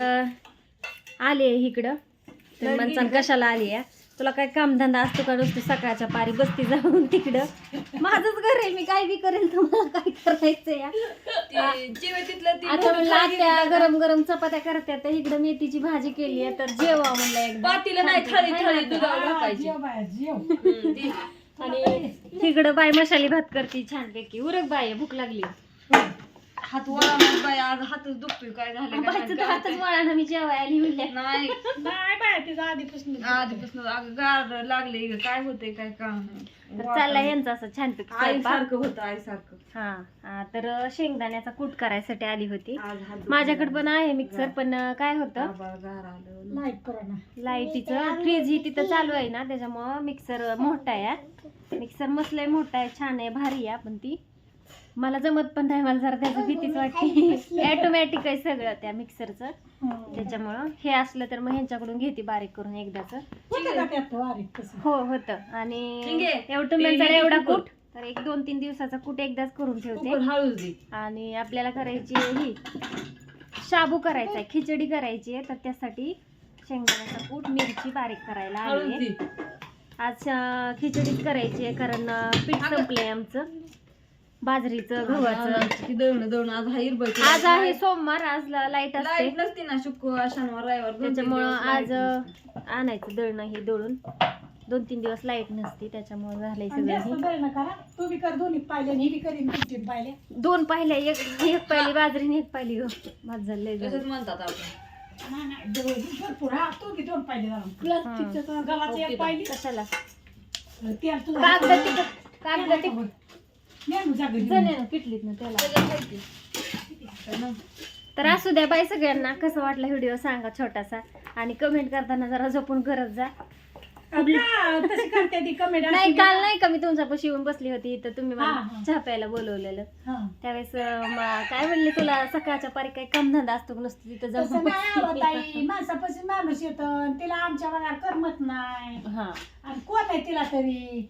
आली आहे इकडं. तर म्हणसान कशाला आली आहे? तुला काय कामधंदा असतो का नुसतं सकाळच्या पारी बसती जाऊन तिकडं? माझंच घर आहे मी काय बी करेन तुम्हाला काय करायचं या? आता म्हणलं आत्या गरम गरम चपात्या करत्या तर इकडं मेथीची भाजी केली आहे तर जेवा म्हणलं एकदा. पातीला नाही थाळी थाळी दुधावर टाकायची आणि तिकडं बाय मसाली भात करते छानपैकी उरक बाय भूक लागली. हात वळा मग बाई आज हातच दुखतोय काय झालं काय बायचं तर हातच वळा ना मी जेवाय आली म्हणल्या नाही. नाही बाया तिचं आधीपासून आधीपासून अगं गार लागले काय होते काय काम तर चाललाय यांचं असं छानपैकी आई. सारखं होतं आई सारखं. हा हा, तर शेंगदाण्याचा कूट करायसाठी आली होती. आज हात माझ्याकडे पण आहे मिक्सर पण काय होतं? आभाळ गार आलं. लाइट करा लाईटीचं फ्रीज ही तिथं चालू आहे ना त्याच्यामुळं मिक्सर मोठा आहे. मिक्सर मसलंय मोठा आहे छान आहे भारी आहे पण ती. मला जमत पण नाही मला जरा त्याची भीतीच वाटते. ऑटोमॅटिक आहे सगळं त्या मिक्सरचं त्याच्यामुळं हे असलं तर मग ह्यांच्याकडून घेते बारीक करून एकदाच. होतं का त्यात बारीक तसं? हो होतं. आणि एवढं एवढा कूट. तर एक दोन तीन दिवसाचा कूट एकदाच करून ठेवते. उकळ हळूच दे. आणि आपल्याला करायची ही शाबू करायचा आहे खिचडी करायची आहे. तर त्यासाठी शेंगदाण्याचा कूट मिरची बारीक करायला आली आहे. आज खिचडीच करायची आहे कारण पीठ संपलंय आमचं. बाजरीचं गव्हाचं. दळणं दळणं आज हा हिरबळ आज आहे सोमवार आज लाइट असते. लाइट नसते ना शुक्रवार शनिवार रविवार त्याच्यामुळं दिवस आज आणायचं दळणं हे दळून. दोन तीन दिवस लाइट नसते त्याच्यामुळे झालंय आणि जास्त सगळं दळणं करा. तू बी कर दोन्ही पाहिले आणि ही बी करीन तुमची पाहिले दोन पाहिल्या एक एक पाहिली बाजरी आणि एक पाहिली गहू. माझं झालंय. तसंच म्हणतात आपण. नाही नाही दळ- भरपूर हा तू बी दोन पाहिले जाऊन प्लास्टिकचं तर गव्हाचं एक पाहिली कशाला? तेल तुझं ना त्याला. तर असू द्या बाई सगळ्यांना कसं वाटला व्हिडिओ सांगा छोटासा. आणि कमेंट करताना जरा जपून करत जा. नाही काल नाही का मी तुमच्यापाशी येऊन बसली होती तर तुम्ही हा, मला हा. चहा प्यायला बोलवलेलं. हा. त्यावेळेस काय म्हणले तुला सकाळच्या पारी काही कामधंदा असतो नुसतं तिथं जाऊन ताई माणसापासून माणूस येतं तिला आमच्या करमत नाही. हा. कोण आहे तिला तरी?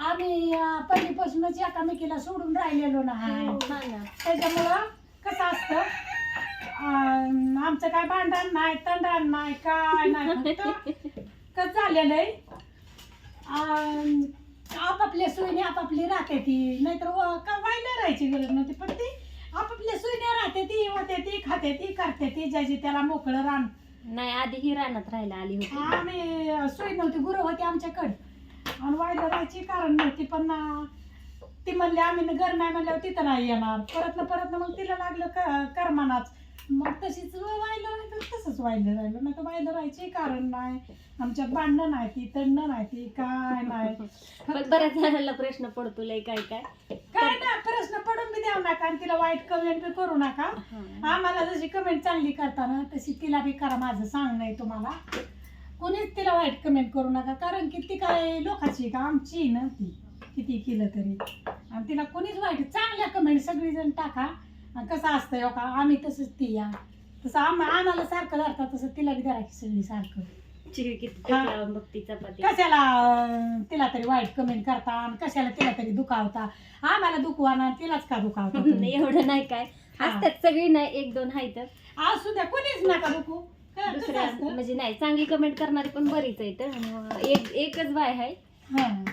आम्ही अं, पहिलीपासूनच एकामेकीला सोडून राहिलेलो नाही हा ना. त्याच्यामुळं कसं असतं अं, आमचं काय भांडण नाही तंडण नाही काय नाही फक्त कसं झालेलं आहे अं, आपापल्या सोयीने आपापली राहते ती. नाहीतर व- का व्हायला राहायची गरज नव्हती पण ती आपापल्या सोयीने राहते ती होते ती खाते ती करते ती ज्याची त्याला मोकळं रान. नाही आधी ही रानात राहायला आली होती. आम्ही सोय नव्हती गुरु होती आमच्याकडं. आणि व्हायला राहायची कारण नव्हती पण ती म्हणली आम्ही घर नाही म्हणल्यावर तिथं नाही येणार. परत ना परत ना मग तिला लागलं क- करमानाच. मग तशीच व्हायला नाही तर तसंच व्हायला राहिलं. नाही तर व्हायला राहायचे कारण नाही. आमच्यात भांडणं नाही ती तंडणं नाही ती काय नाही. पण बऱ्याच जणांना प्रश्न पडतो लय काय काय. काय ना प्रश्न पडून बी द्याव नका आणि तिला वाईट कमेंट बी करू नका. आम्हाला जशी कमेंट चांगली करताना तशी तिला बी करा माझं सांगणं आहे तुम्हाला. कोणीच तिला वाईट कमेंट करू नका. कारण की ती काय लोकांची का? आमची ना ती किती केलं तरी. आणि तिला कोणीच वाईट चांगल्या कमेंट सगळीजण टाका. आणि कसं असतं हो का? आम्ही तसंच ती या. तसं आम आम्हाला सारखं धरतात तसं तिला बी धरायची सगळी सारखं. कशाला तिला तरी वाईट कमेंट करता? आणि कशाला तिला तरी दुखावता? आम्हाला दुखवा ना तिलाच का दुखावता? एवढं नाही काय. असतात सगळी नाही एक दोन आहेत असू द्या कोणीच नका दुखू दुसऱ्या? म्हणजे नाही चांगली कमेंट करणारी पण बरीच आहेत आणि एक एकच बाय आहे. हं.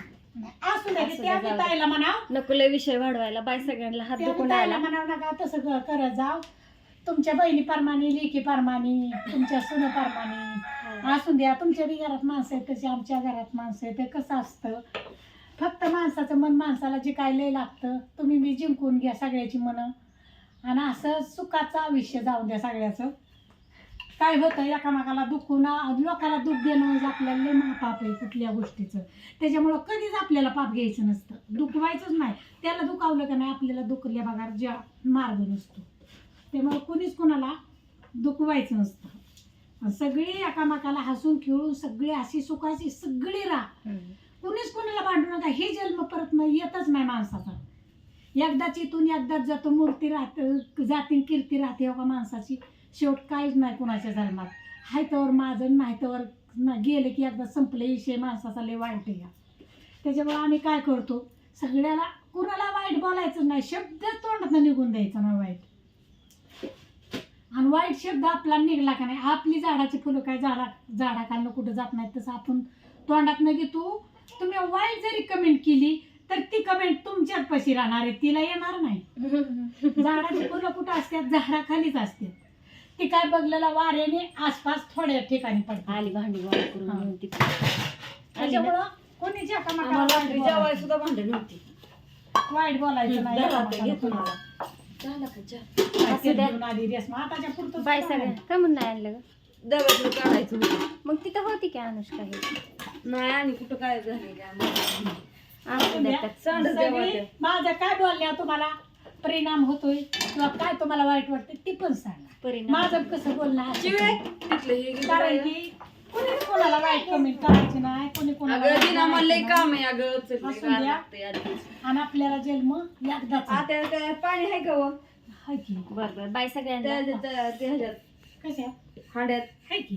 असू की असू त्या द्या, बी जाऊ ताईला म्हणाव. नको लय विषय वाढवायला बाय सगळ्यांना हात त्या दुखून ताईला आला. म्हणाव नका तसं क- करत जाव तुमच्या बहिणी परमाने लेकी परमाने तुमच्या सुन परमाने. असू द्या तुमच्या बी घरात माणसं आहेत तशी आमच्या घरात माणसं आहेत ते कसं असतं? फक्त माणसाचं मन माणसाला जे काय लय लागतं तुम्ही बी जिंकून घ्या सगळ्याची मनं. आणि असं सुखाचा विषय जाऊन द्या सगळ्याचं. काय होतं एकामेकाला दुखून लोकाला दुःख देणं म्हणजे आपल्याला लय महापाप आहे कुठल्या गोष्टीचं. त्याच्यामुळं कधीच आपल्याला पाप घ्यायचं नसतं. दुखवायचंच नाही. त्याला दुखावलं का नाही आपल्याला दुखल्या बघा ज्या मार्ग नसतो. त्यामुळं कोणीच कोणाला दुखवायचं नसतं. सगळी एकामेकाला हसून खेळून सगळी अशी सुखाची सगळी राह. कुणीच कोणाला भांडू नका. हे जन्म परत न येतच नाही माणसाचा. एकदाच इथून एकदाच जातो मूर्ती राहते जाती कीर्ती राहते का माणसाची. शेवट काहीच नाही कुणाच्या जन्मात. हाय तर माझं नाही तर न- गेले की एकदा संपले विषय माणसाचा लय वाईट आहे हा. त्याच्यामुळे आम्ही काय करतो सगळ्याला कुणाला वाईट बोलायचं नाही शब्द तोंडात निघून द्यायचा ना वाईट. आणि वाईट शब्द आपला निघला का नाही आपली झाडाची फुलं काय झाडा झाडाखालनं कुठं जात नाहीत तसं आपण तोंडात न घेतो. तुम्ही वाईट जरी कमेंट केली तर ती कमेंट तुमच्याच पशी राहणार आहे तिला येणार नाही. झाडाची फुलं कुठं असतात झाडाखालीच असतात. ती काय बघलेला वाऱ्याने आसपास थोड्या ठिकाणी पडतात आली भांडी गोळा करून हा. घेऊन? त्याच्यामुळं कोणी आम्हाला वाईट रात्री जेवायला बोलायचं सुद्धा भांडण नव्हती वाईट बोलायचं नाही घरात. झालं का चहा? काय. घेऊन आली आताच्या पुरतं बाय सगळ्या का म्हणून नाही आणलं ग काढायचं होतं. मग तिथं होती की अनुष्का हे नाही आणि कुठं काय झाले काय माहिती. असू द्या तर. सांडच सगळी जेवायचं. माझ्या काय बोलण्या तुम्हाला परिणाम होतोय किंवा काय तुम्हाला वाईट वाटतं ते पण सांगा परिणाम माझं कसं बोलणं आहे? शिवे तिथलं हे घे कारण बाया. की कोणी कोणाला वाईट कमेंट करायची नाही कोणी कोणाला अगं वाईट दिना मला लय बोलायचं काम आहे अगं चल लय असू काम द्या. लागतंय आधी. आणि आपल्याला जन्म एकदाच आहे. आता काय पाणी आहे का व? हाय की बरं बरं बाय सगळ्यांना त्या- त्या- त्या- त्या ह्याच्यात कशा हांड्यात हाय की